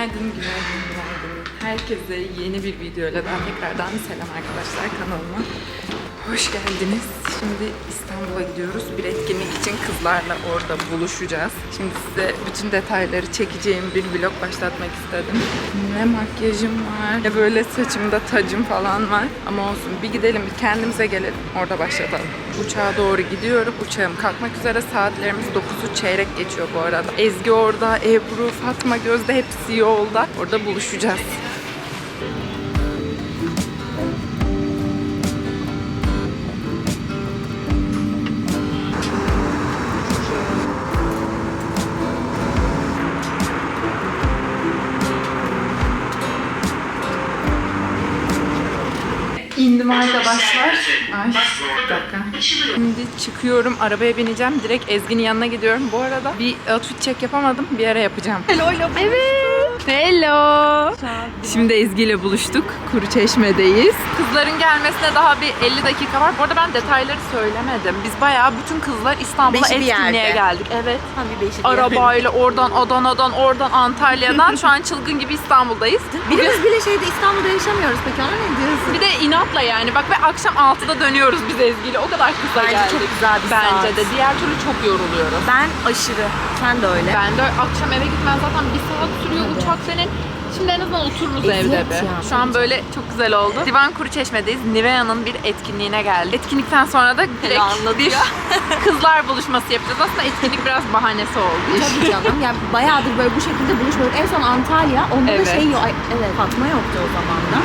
Günaydın, günaydın, günaydın. Herkese yeni bir videoyla ben tekrardan selam arkadaşlar kanalıma. Hoş geldiniz. Şimdi İstanbul'a gidiyoruz. Bir etkinlik için kızlarla orada buluşacağız. Şimdi size bütün detayları çekeceğim bir vlog başlatmak istedim. Ne makyajım var, ne böyle saçımda tacım falan var. Ama olsun bir gidelim, bir kendimize gelelim. Orada başlatalım. Uçağa doğru gidiyorum. Uçağım kalkmak üzere. Saatlerimiz 9'u çeyrek geçiyor bu arada. Ezgi orada, Ebru, Fatma, Gözde hepsi yolda. Orada buluşacağız. İndim arkadaşlar. Ay bir dakika. Şimdi çıkıyorum. Arabaya bineceğim. Direkt Ezgi'nin yanına gidiyorum. Bu arada bir outfit check yapamadım. Bir ara yapacağım. Hello hello. Evet. Hello. Şimdi Ezgi ile buluştuk. Kuru Çeşme'deyiz. Kızların gelmesine daha bir 50 dakika var. Bu arada ben detayları söylemedim. Biz bayağı bütün kızlar İstanbul'a Beşi bir etkinliğe yerde. geldik. Evet. Bir beşik Arabayla oradan Adana'dan oradan Antalya'dan şu an çılgın gibi İstanbul'dayız. Birimiz bile şeyde İstanbul'da yaşamıyoruz peki ona ne diyorsun? Bir de inatla yani bak ve akşam 6'da dönüyoruz biz Ezgi'yle. O kadar kısa Bence geldik. çok güzel bir Bence saat. de. Diğer türlü çok yoruluyoruz. Ben aşırı. Sen de öyle. Ben de akşam eve gitmen zaten bir saat sürüyor uçak senin. Şimdi en azından otururuz Eziyet evde bir. ya, Şu an böyle çok güzel oldu. Divan Kuru Çeşme'deyiz. Nivea'nın bir etkinliğine geldik. Etkinlikten sonra da direkt bir kızlar buluşması yapacağız. Aslında etkinlik biraz bahanesi oldu. Tabii canım. Yani bayağıdır böyle bu şekilde buluşmuyorduk. En son Antalya. Onda Evet. da şey yok. Ay, Evet. Fatma yoktu o zaman da.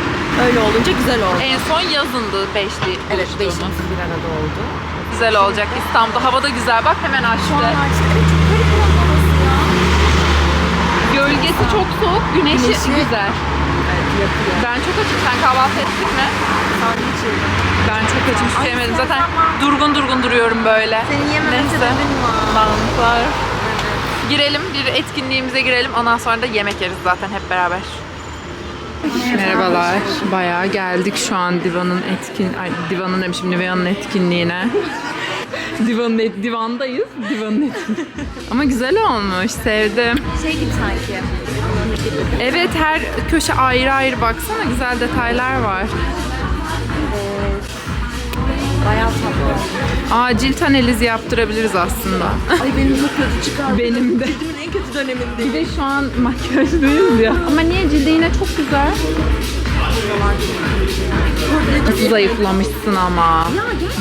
Öyle olunca güzel oldu. En son yazındı beşli evet. buluştuğumuz. Beşimiz bir arada oldu. Güzel olacak İstanbul'da. Hava da güzel. Bak hemen açtı. Şu an açtı. Evet çok garip ya. Gölgesi çok soğuk, güneşi, Güneşi- güzel. Evet yapıyor. Ben çok açım. Sen kahvaltı ettin mi? Sandviç yedim. Ben çok açım. Hiç sen Zaten zaman- durgun durgun duruyorum böyle. Senin yememe Neyse. sebebin var. Mantar. Girelim, bir etkinliğimize girelim. Ondan sonra da yemek yeriz zaten hep beraber. Merhabalar. Bayağı geldik şu an Divan'ın etkin... Ay Divan'ın demişim Nivea'nın etkinliğine. Divan'ın et, divandayız. Divan'ın etkinliği. Ama güzel olmuş. Sevdim. Şey gibi sanki. Evet her köşe ayrı ayrı baksana güzel detaylar var. Bayağı tatlı. Aa cilt analizi yaptırabiliriz aslında. Ay benim çok kötü çıkardı. Benim de. Cildimin en kötü dönemindeyim. Bir de şu an makyajlıyız ya. Ama niye cildi yine çok güzel. Nasıl zayıflamışsın ama.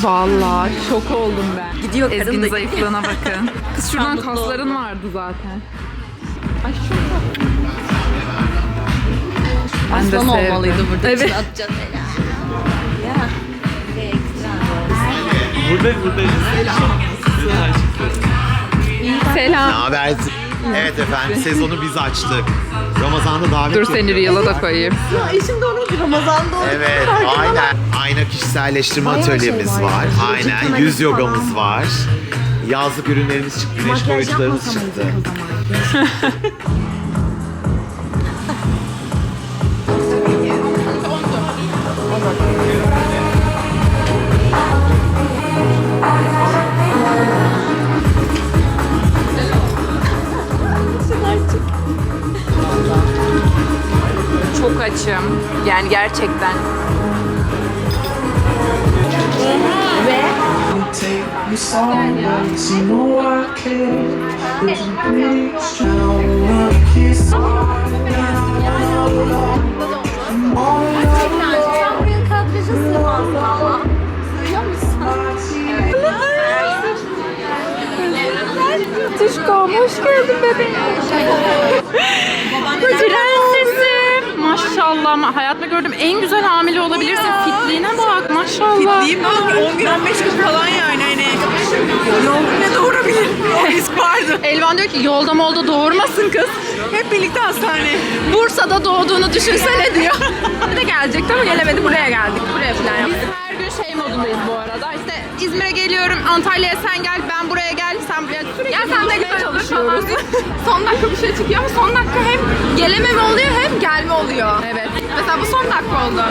Vallahi şok oldum ben. Gidiyor kadın Ezgi'nin da- zayıflığına bakın. Kız şuradan mutlu kasların vardı zaten. Ay çok Ben de Aslan sevdim. olmalıydı burada. Evet. De ekstra. Buradayız buradayız. Selam. Ne haber? Evet efendim sezonu biz açtık. Ramazan'da davet Dur seni yapıyoruz. Reel'a da koyayım. Ya eşim de onun Ramazan'da oldu. Evet aynen. Ayna kişiselleştirme Bayağı şey atölyemiz var var. Aynen. Yüz yogamız falan. var. Yazlık ürünlerimiz çıktı. Güneş Makyaj yapmasam çıktı. mıydık o zaman? ama. Sığıyor musun? Tuşkom hoş geldin bebeğim. Prensesim. Maşallah ama hayatımda gördüğüm en güzel hamile olabilirsin. Fitliğine bak maşallah. Değil mi? 10 gün 15 gün falan yani hani. Yolda ne doğurabilir? O risk vardı. Elvan diyor ki yolda molda doğurmasın kız. Hep birlikte hastane. Bursa'da doğduğunu düşünsene diyor. Bir de gelecekti ama gelemedi. Buraya geldik. Buraya falan yaptık. Biz her gün şey modundayız bu arada. İşte İzmir'e geliyorum. Antalya'ya sen gel. Ben buraya gel. Sen buraya sürekli ya sen de gel çalışıyoruz. son dakika bir şey çıkıyor ama son dakika hem gelememe oluyor hem gelme oluyor. Evet. Mesela bu son dakika oldu.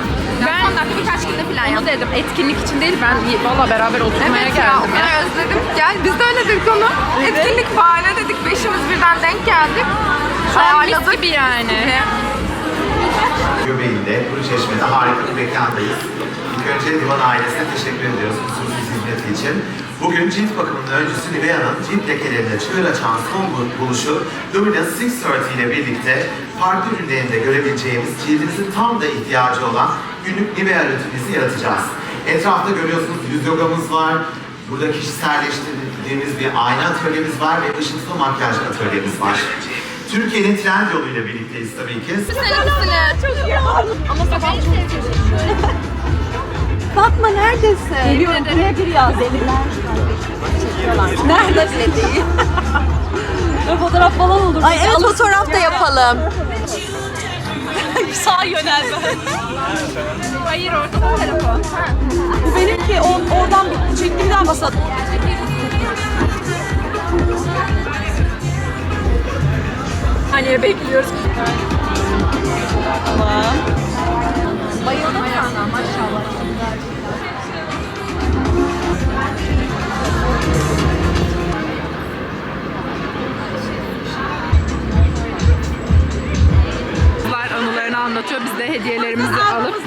ben son dakika birkaç günde falan yaptım. dedim. Etkinlik için değil. Ben valla beraber oturmaya Evet geldim. ya, ben özledim. Gel biz de öyle dedik onu. Etkinlik bahane dedik. Beşimiz birden denk geldik. Şu an mis gibi yani. Çeşme'de harika bir mekandayız. İlk önce Divan ailesine teşekkür ediyoruz kusursuz hizmeti için. Bugün cilt bakımının öncüsü Nivea'nın cilt lekelerine çığır açan son bu- buluşu Luminous 630 ile birlikte farklı ürünlerinde görebileceğimiz cildimizin tam da ihtiyacı olan günlük Nivea rutinimizi yaratacağız. Etrafta görüyorsunuz yüz yogamız var, Burada kişiselleştirdiğimiz bir ayna atölyemiz var ve ışıltılı makyaj atölyemiz var. Türkiye'nin trend yoluyla birlikteyiz tabii ki. Fatma neredesin? Geliyorum. Buraya gir ya deliler. Nerede değil. Fotoğraf falan olur. Ay evet fotoğraf da yapalım. Sağ yönel Hayır ortada telefon. Bu benimki o, oradan bir çekti bir daha basalım. Hani bekliyoruz. Tamam. Bayıldım sana maşallah. Anılarını anlatıyor. Biz de hediyelerimizi alıp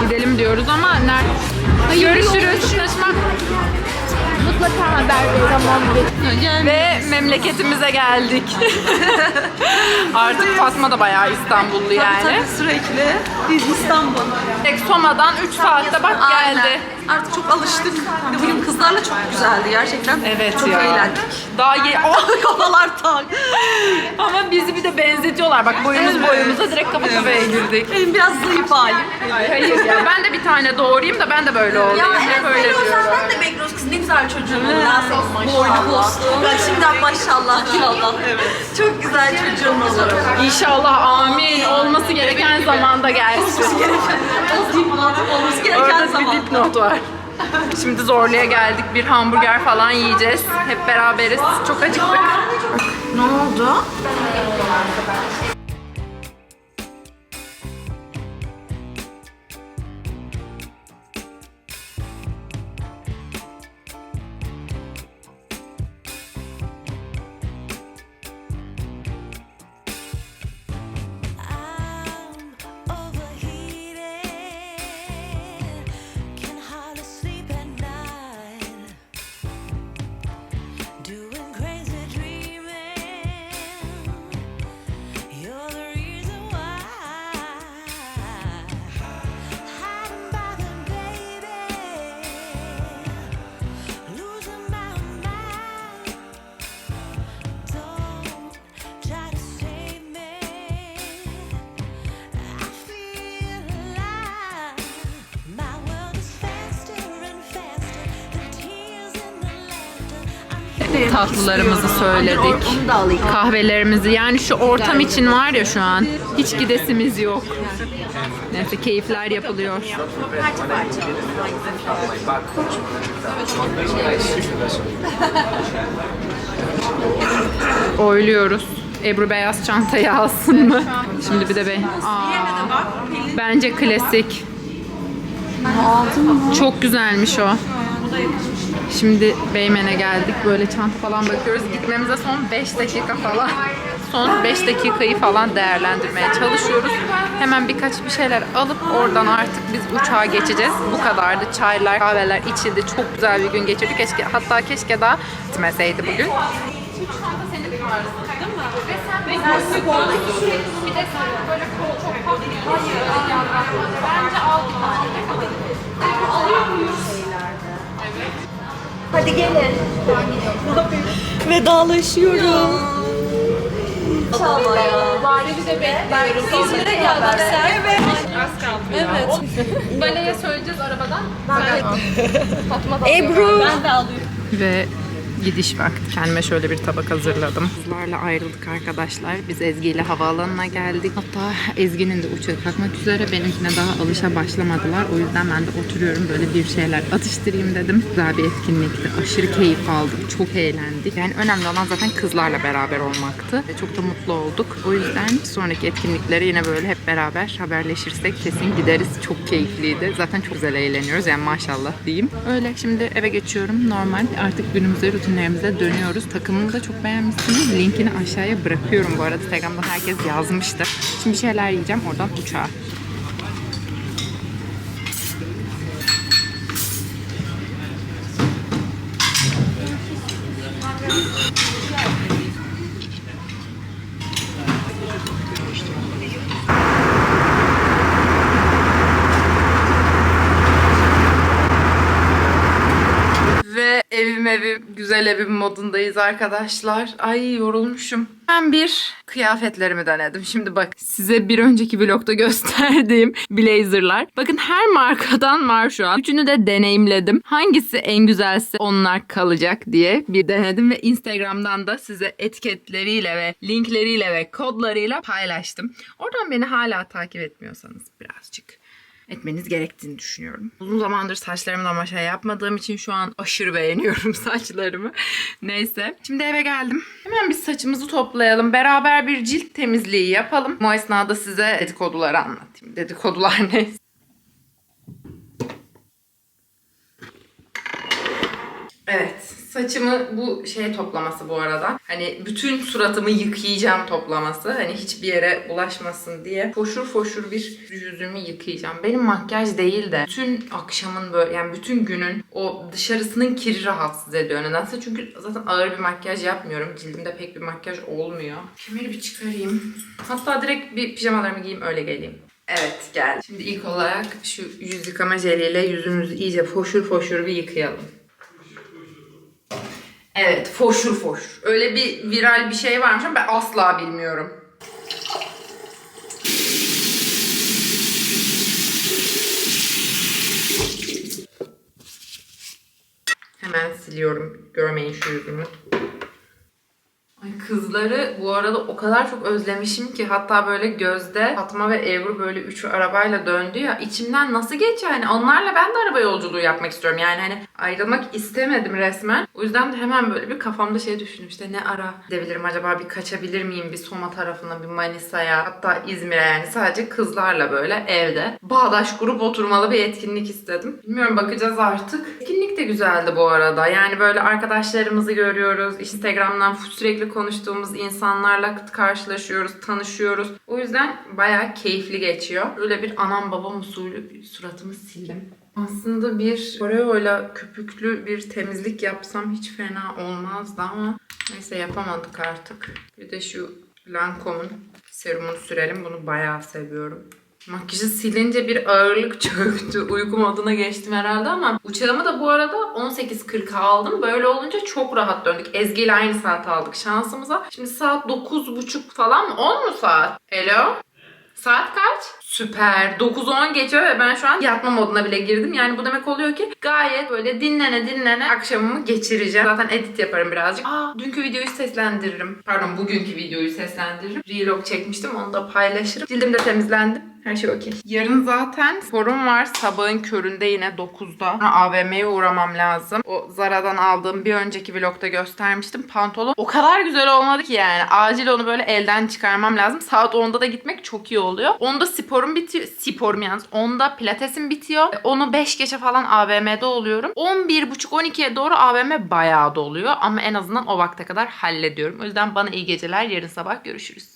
gidelim diyoruz ama nerede? Görüşürüz. Mutlaka haber ver tamam. Ve memleketimize geldik. Artık Fatma da bayağı İstanbullu yani. Tabii sürekli. Biz İstanbul. Tek Soma'dan 3 saatte bak geldi. Artık çok alıştık. Bugün kızlarla çok güzeldi gerçekten. Evet çok ya. eğlendik. Daha ye Kafalar tak. ama bizi bir de benzetiyorlar. Bak boyumuz Evet. boyumuza direkt kafa kafaya girdik. Benim biraz zayıf halim. Ay, hayır ya ben de bir tane doğurayım da ben de böyle olayım. Hep öyle diyorum. sen de bekliyoruz kız ne güzel çocuğun. Nasıl boynu bozdu. Ben şimdiden maşallah inşallah. Evet. Çok güzel çocuğun olur. İnşallah amin. Olması gereken zamanda gelsin. O dipnot olması gereken Orada zaman. bir dipnot var. Şimdi Zorlu'ya geldik. Bir hamburger falan yiyeceğiz. Hep beraberiz. Çok acıktık. Ne oldu? Tatlılarımızı söyledik. Kahvelerimizi yani şu ortam için var ya şu an hiç gidesimiz yok. Neyse keyifler yapılıyor. Oyluyoruz. Ebru beyaz çantayı alsın mı? Şimdi bir de ben. Aa, bence klasik. Çok güzelmiş o. Şimdi Beymen'e geldik. Böyle çanta falan bakıyoruz. Gitmemize son 5 dakika falan. Son 5 dakikayı falan değerlendirmeye çalışıyoruz. Hemen birkaç bir şeyler alıp oradan artık biz uçağa geçeceğiz. Bu kadardı. Çaylar, kahveler içildi. Çok güzel bir gün geçirdik. Keşke, hatta keşke daha gitmeseydi bugün. Hadi gelin. Vedalaşıyorum. İnşallah ya. Valide de bekliyoruz. İzmir'e geldik sen. Evet. Az kaldı. Evet. Valeye söyleyeceğiz arabadan. Ebru. Ben de alıyorum. Ve gidiş vakti. Kendime şöyle bir tabak hazırladım. Kızlarla ayrıldık arkadaşlar. Biz Ezgi ile havaalanına geldik. Hatta Ezgi'nin de uçağı kalkmak üzere. Benimkine daha alışa başlamadılar. O yüzden ben de oturuyorum böyle bir şeyler atıştırayım dedim. Güzel bir etkinlikti. Aşırı keyif aldık. Çok eğlendik. Yani önemli olan zaten kızlarla beraber olmaktı. Ve çok da mutlu olduk. O yüzden sonraki etkinliklere yine böyle hep beraber haberleşirsek kesin gideriz. Çok keyifliydi. Zaten çok güzel eğleniyoruz. Yani maşallah diyeyim. Öyle şimdi eve geçiyorum. Normal artık günümüze rutinlerimize dönüyoruz. Takımını da çok beğenmişsiniz. Linkini aşağıya bırakıyorum bu arada. Instagram'dan herkes yazmıştı. Şimdi bir şeyler yiyeceğim. Oradan uçağa. evim evim güzel evim modundayız arkadaşlar. Ay yorulmuşum. Ben bir kıyafetlerimi denedim. Şimdi bak size bir önceki vlogda gösterdiğim blazerlar. Bakın her markadan var şu an. Üçünü de deneyimledim. Hangisi en güzelse onlar kalacak diye bir denedim. Ve Instagram'dan da size etiketleriyle ve linkleriyle ve kodlarıyla paylaştım. Oradan beni hala takip etmiyorsanız birazcık etmeniz gerektiğini düşünüyorum. Uzun zamandır saçlarımı ama şey yapmadığım için şu an aşırı beğeniyorum saçlarımı. Neyse. Şimdi eve geldim. Hemen biz saçımızı toplayalım. Beraber bir cilt temizliği yapalım. Bu esnada size dedikoduları anlatayım. Dedikodular neyse. Evet. Saçımı bu şey toplaması bu arada. Hani bütün suratımı yıkayacağım toplaması. Hani hiçbir yere bulaşmasın diye. Foşur foşur bir yüzümü yıkayacağım. Benim makyaj değil de bütün akşamın böyle yani bütün günün o dışarısının kiri rahatsız ediyor nedense. Çünkü zaten ağır bir makyaj yapmıyorum. Cildimde pek bir makyaj olmuyor. Kemeri bir çıkarayım. Hatta direkt bir pijamalarımı giyeyim öyle geleyim. Evet gel. Şimdi ilk olarak şu yüz yıkama jeliyle yüzümüzü iyice foşur foşur bir yıkayalım. Evet, foşur foşur. Öyle bir viral bir şey varmış ama ben asla bilmiyorum. Hemen siliyorum. Görmeyin şu yüzümü. Kızları bu arada o kadar çok özlemişim ki hatta böyle Gözde, Fatma ve Ebru böyle üçü arabayla döndü ya içimden nasıl geçiyor hani onlarla ben de araba yolculuğu yapmak istiyorum. Yani hani ayrılmak istemedim resmen. O yüzden de hemen böyle bir kafamda şey düşündüm işte ne ara gidebilirim acaba? Bir kaçabilir miyim? Bir Soma tarafına bir Manisa'ya hatta İzmir'e yani. Sadece kızlarla böyle evde bağdaş grup oturmalı bir etkinlik istedim. Bilmiyorum bakacağız artık. Etkinlik de güzeldi bu arada. Yani böyle arkadaşlarımızı görüyoruz. Instagram'dan sürekli konuştuğumuz insanlarla karşılaşıyoruz, tanışıyoruz. O yüzden bayağı keyifli geçiyor. Böyle bir anam babam usulü bir suratımı sildim. Aslında bir Oreo köpüklü bir temizlik yapsam hiç fena olmazdı ama neyse yapamadık artık. Bir de şu Lancome'un serumunu sürelim. Bunu bayağı seviyorum. Makyajı silince bir ağırlık çöktü. Uyku moduna geçtim herhalde ama uçağımı da bu arada 18.40'a aldım. Böyle olunca çok rahat döndük. Ezgi ile aynı saat aldık şansımıza. Şimdi saat 9.30 falan mı? 10 mu saat? Hello? Saat kaç? Süper. 9-10 geçiyor ve ben şu an yatma moduna bile girdim. Yani bu demek oluyor ki gayet böyle dinlene dinlene akşamımı geçireceğim. Zaten edit yaparım birazcık. Aa dünkü videoyu seslendiririm. Pardon bugünkü videoyu seslendiririm. Vlog çekmiştim onu da paylaşırım. Cildim de temizlendi. Her şey okey. Yarın zaten forum var. Sabahın köründe yine 9'da. AVM'ye uğramam lazım. O Zara'dan aldığım bir önceki vlogda göstermiştim. Pantolon o kadar güzel olmadı ki yani. Acil onu böyle elden çıkarmam lazım. Saat 10'da da gitmek çok iyi oluyor. 10'da sporum bitiyor. Sporum yalnız. 10'da pilatesim bitiyor. Onu 5 geçe falan AVM'de oluyorum. 11.30-12'ye doğru AVM bayağı doluyor. Ama en azından o vakte kadar hallediyorum. O yüzden bana iyi geceler. Yarın sabah görüşürüz.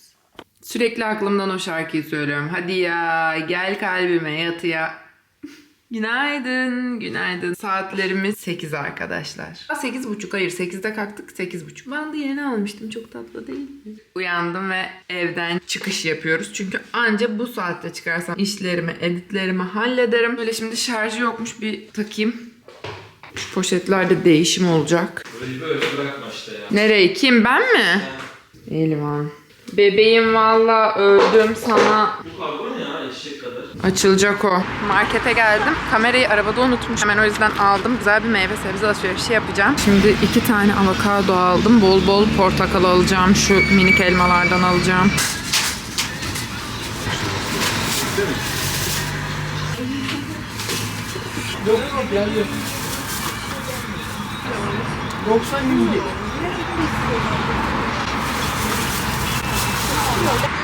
Sürekli aklımdan o şarkıyı söylüyorum. Hadi ya gel kalbime yatıya. Günaydın, günaydın. Saatlerimiz 8 arkadaşlar. 8.30 hayır 8'de kalktık 8.30. Ben de yeni almıştım çok tatlı değil mi? Uyandım ve evden çıkış yapıyoruz. Çünkü anca bu saatte çıkarsam işlerimi, editlerimi hallederim. Böyle şimdi şarjı yokmuş bir takayım. Şu poşetlerde değişim olacak. Böyle böyle bırakma işte ya. Nereye? Kim? Ben mi? Elim Hanım. Bebeğim valla öldüm sana. Bu karbon ya eşek kadar. Açılacak o. Markete geldim. Kamerayı arabada unutmuş. Hemen o yüzden aldım. Güzel bir meyve sebze alışverişi yapacağım. Şimdi iki tane avokado aldım. Bol bol portakal alacağım. Şu minik elmalardan alacağım.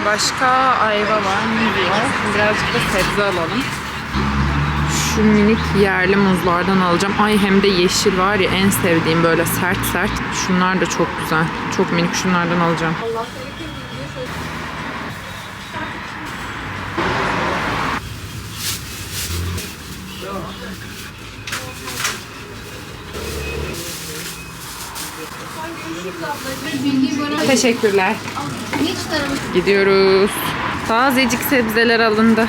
Başka ayva var, muz var. Birazcık da sebze alalım. Şu minik yerli muzlardan alacağım. Ay hem de yeşil var ya en sevdiğim böyle sert sert. Şunlar da çok güzel. Çok minik şunlardan alacağım. Teşekkürler. Gidiyoruz. Tazecik sebzeler alındı.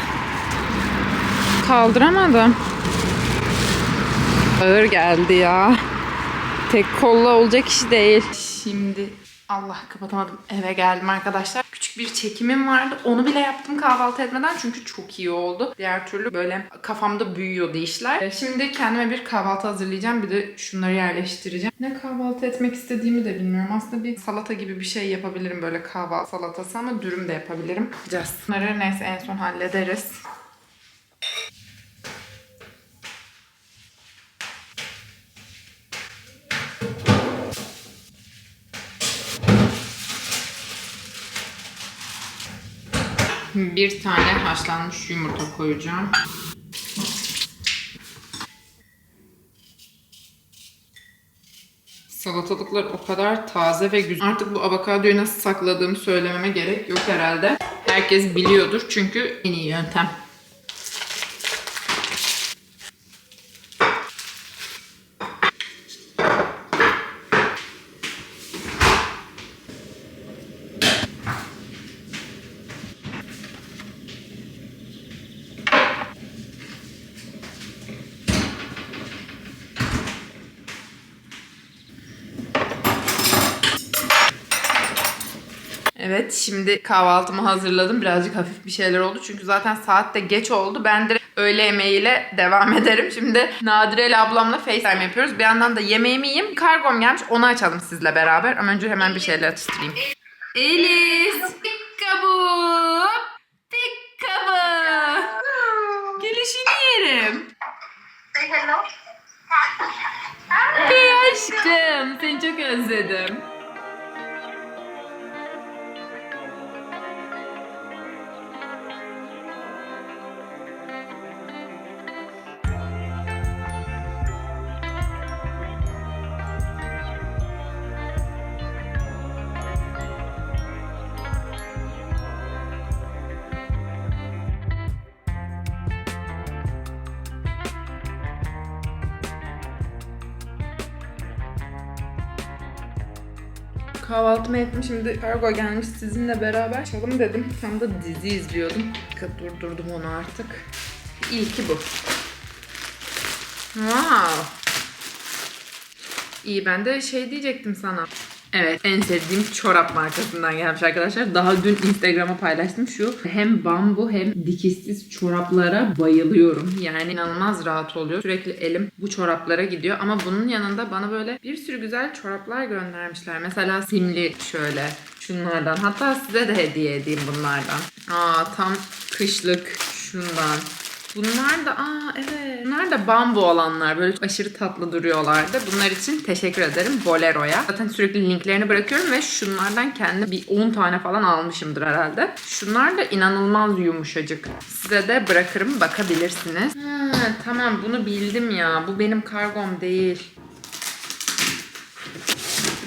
Kaldıramadım. Ağır geldi ya. Tek kolla olacak iş değil. Şimdi Allah kapatamadım. Eve geldim arkadaşlar. Bir çekimim vardı. Onu bile yaptım kahvaltı etmeden çünkü çok iyi oldu. Diğer türlü böyle kafamda büyüyordu işler. Ee, Şimdi kendime bir kahvaltı hazırlayacağım. Bir de şunları yerleştireceğim. Ne kahvaltı etmek istediğimi de bilmiyorum. Aslında bir salata gibi bir şey yapabilirim böyle kahvaltı salatası ama dürüm de yapabilirim. Yapacağız. Bunları neyse en son hallederiz. Bir tane haşlanmış yumurta koyacağım. Salatalıklar o kadar taze ve güzel. Artık bu avokadoyu nasıl sakladığımı söylememe gerek yok herhalde. Herkes biliyordur çünkü en iyi yöntem. Evet şimdi kahvaltımı hazırladım. Birazcık hafif bir şeyler oldu. Çünkü zaten saat de geç oldu. Ben de öğle yemeğiyle devam ederim. Şimdi Nadire ile ablamla FaceTime yapıyoruz. Bir yandan da yemeğimi yiyeyim. Kargom gelmiş. Onu açalım sizle beraber. Ama önce hemen bir şeyler atıştırayım. Elis! Pikkabu! Pikkabu! Gelişini yerim. Hey aşkım. Seni çok özledim. Kahvaltımı ettim şimdi kargo gelmiş sizinle beraber çalım dedim. Tam da dizi izliyordum. Durdurdum onu artık. İlki bu. Wow. İyi ben de şey diyecektim sana. Evet en sevdiğim çorap markasından gelmiş arkadaşlar. Daha dün Instagram'a paylaştım şu. Hem bambu hem dikişsiz çoraplara bayılıyorum. Yani inanılmaz rahat oluyor. Sürekli elim bu çoraplara gidiyor. Ama bunun yanında bana böyle bir sürü güzel çoraplar göndermişler. Mesela simli şöyle şunlardan. Hatta size de hediye edeyim bunlardan. Aa tam kışlık şundan. Bunlar da aa evet. Bunlar da bambu olanlar. Böyle aşırı tatlı duruyorlardı. Bunlar için teşekkür ederim Bolero'ya. Zaten sürekli linklerini bırakıyorum ve şunlardan kendi bir 10 tane falan almışımdır herhalde. Şunlar da inanılmaz yumuşacık. Size de bırakırım bakabilirsiniz. Ha, tamam bunu bildim ya. Bu benim kargom değil.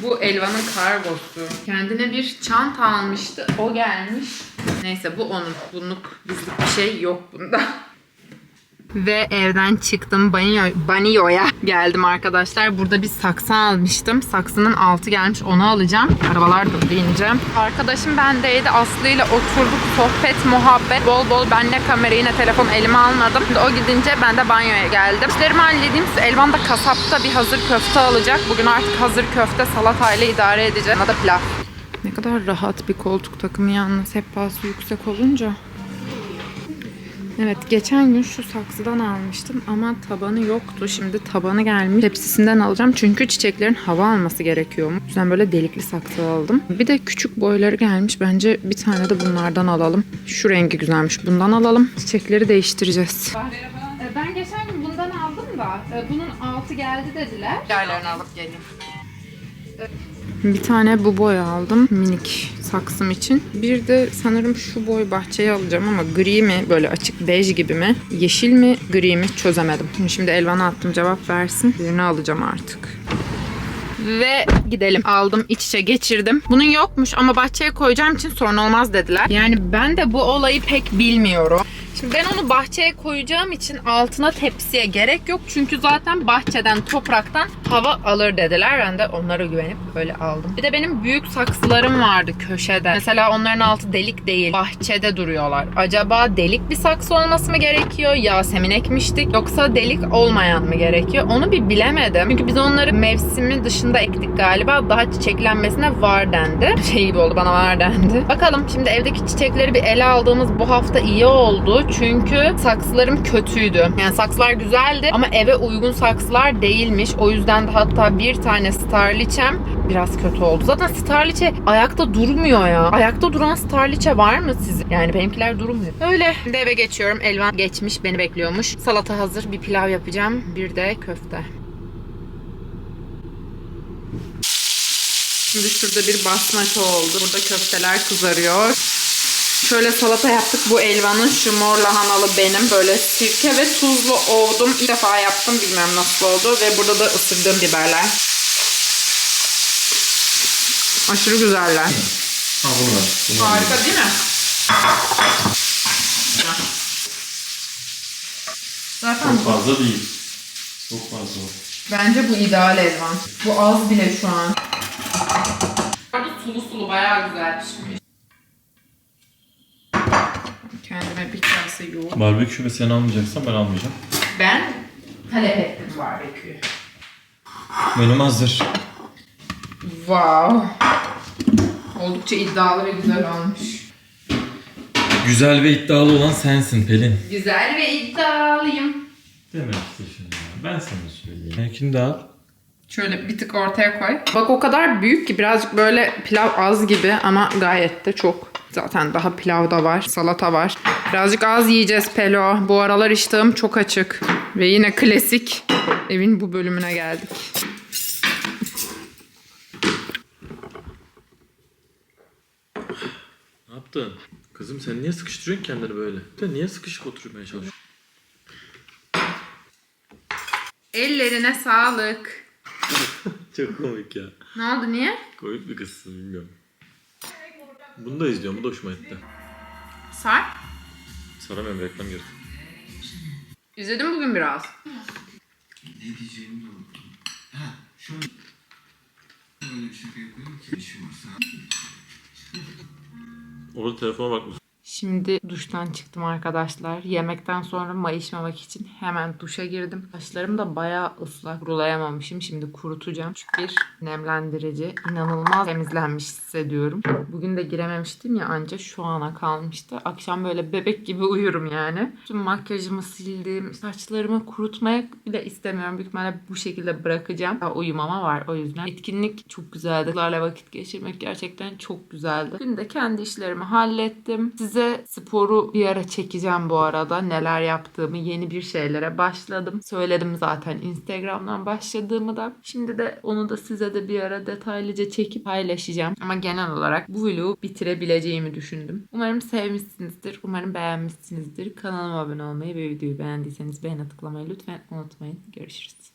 Bu Elvan'ın kargosu. Kendine bir çanta almıştı. O gelmiş. Neyse bu onun. Bunluk bizlik bir şey yok bunda. Ve evden çıktım banyo, banyoya geldim arkadaşlar. Burada bir saksı almıştım. Saksının altı gelmiş onu alacağım. Arabalar durdu ineceğim. Arkadaşım bendeydi. Aslı ile oturduk sohbet muhabbet. Bol bol ben ne kamerayı ne telefon elime almadım. Şimdi o gidince ben de banyoya geldim. İşlerimi halledeyim. Elvan da kasapta bir hazır köfte alacak. Bugün artık hazır köfte salatayla idare edeceğim. Ya da pilav. Ne kadar rahat bir koltuk takımı yalnız sehpası yüksek olunca. Evet geçen gün şu saksıdan almıştım ama tabanı yoktu. Şimdi tabanı gelmiş. Tepsisinden alacağım çünkü çiçeklerin hava alması gerekiyor. O yüzden böyle delikli saksı aldım. Bir de küçük boyları gelmiş. Bence bir tane de bunlardan alalım. Şu rengi güzelmiş. Bundan alalım. Çiçekleri değiştireceğiz. Ben geçen gün bundan aldım da bunun altı geldi dediler. Yerlerini alıp geleyim. Bir tane bu boy aldım minik saksım için. Bir de sanırım şu boy bahçeye alacağım ama gri mi böyle açık bej gibi mi? Yeşil mi gri mi çözemedim. Şimdi Elvan'a attım cevap versin. Birini alacağım artık. Ve gidelim. Aldım iç içe geçirdim. Bunun yokmuş ama bahçeye koyacağım için sorun olmaz dediler. Yani ben de bu olayı pek bilmiyorum. Ben onu bahçeye koyacağım için altına tepsiye gerek yok. Çünkü zaten bahçeden, topraktan hava alır dediler. Ben de onlara güvenip böyle aldım. Bir de benim büyük saksılarım vardı köşede. Mesela onların altı delik değil. Bahçede duruyorlar. Acaba delik bir saksı olması mı gerekiyor? Yasemin ekmiştik. Yoksa delik olmayan mı gerekiyor? Onu bir bilemedim. Çünkü biz onları mevsimi dışında ektik galiba. Daha çiçeklenmesine var dendi. Şey gibi oldu bana var dendi. Bakalım şimdi evdeki çiçekleri bir ele aldığımız bu hafta iyi oldu. Çünkü saksılarım kötüydü. Yani saksılar güzeldi ama eve uygun saksılar değilmiş. O yüzden de hatta bir tane starliçem biraz kötü oldu. Zaten starliçe ayakta durmuyor ya. Ayakta duran starliçe var mı sizin? Yani benimkiler durmuyor. Öyle. Şimdi eve geçiyorum. Elvan geçmiş. Beni bekliyormuş. Salata hazır. Bir pilav yapacağım. Bir de köfte. Şimdi şurada bir basmati oldu. Burada köfteler kızarıyor. Şöyle salata yaptık. Bu Elvan'ın şu mor lahanalı benim. Böyle sirke ve tuzlu ovdum. İlk defa yaptım. Bilmiyorum nasıl oldu. Ve burada da ısırdığım biberler. Aşırı güzeller. Ha. Bunu ver. Harika değil mi? Zaten Çok fazla değil. Çok fazla. Bence bu ideal Elvan. Bu az bile şu an. Bu sulu sulu bayağı güzel pişmiş. Kendime bir kase yoğurt. Barbekü ve sen almayacaksan ben almayacağım. Ben talep ettim barbeküyü. Menüm hazır. Wow. Oldukça iddialı ve güzel olmuş. Güzel ve iddialı olan sensin Pelin. Güzel ve iddialıyım. Deme işte şimdi ya. Ben sana söyleyeyim. Benimkini de al. Şöyle bir tık ortaya koy. Bak o kadar büyük ki birazcık böyle pilav az gibi ama gayet de çok. Zaten daha pilav da var, salata var. Birazcık az yiyeceğiz Pelo. Bu aralar iştahım çok açık. Ve yine klasik evin bu bölümüne geldik. Ne yaptın? Kızım sen niye sıkıştırıyorsun kendini böyle? Sen niye sıkışık oturmaya çalışıyorsun? Ellerine sağlık. Çok komik ya. Ne oldu niye? Komik bir kızsın bilmiyorum. Bunu da izliyorum. Bu da hoşuma gitti. Sar. Saramıyorum reklam girdi. İzledim bugün biraz. Ne diyeceğimi de unuttum. Ha, şöyle... Öyle bir şaka yapıyorum ki işim var sana. Orada telefona bakmış. Şimdi duştan çıktım arkadaşlar. Yemekten sonra mayışmamak için hemen duşa girdim. Saçlarım da bayağı ıslak. Kurulayamamışım. Şimdi kurutacağım. Çünkü bir nemlendirici. inanılmaz temizlenmiş hissediyorum. Bugün de girememiştim ya anca şu ana kalmıştı. Akşam böyle bebek gibi uyurum yani. Tüm makyajımı sildim. Saçlarımı kurutmaya bile istemiyorum. Büyük ihtimalle bu şekilde bırakacağım. Daha uyumama var o yüzden. Etkinlik çok güzeldi. Kızlarla vakit geçirmek gerçekten çok güzeldi. Dün de kendi işlerimi hallettim. Size sporu bir ara çekeceğim bu arada. Neler yaptığımı, yeni bir şeylere başladım. Söyledim zaten Instagram'dan başladığımı da. Şimdi de onu da size de bir ara detaylıca çekip paylaşacağım. Ama genel olarak bu vlogu bitirebileceğimi düşündüm. Umarım sevmişsinizdir. Umarım beğenmişsinizdir. Kanalıma abone olmayı ve videoyu beğendiyseniz beğene tıklamayı lütfen unutmayın. Görüşürüz.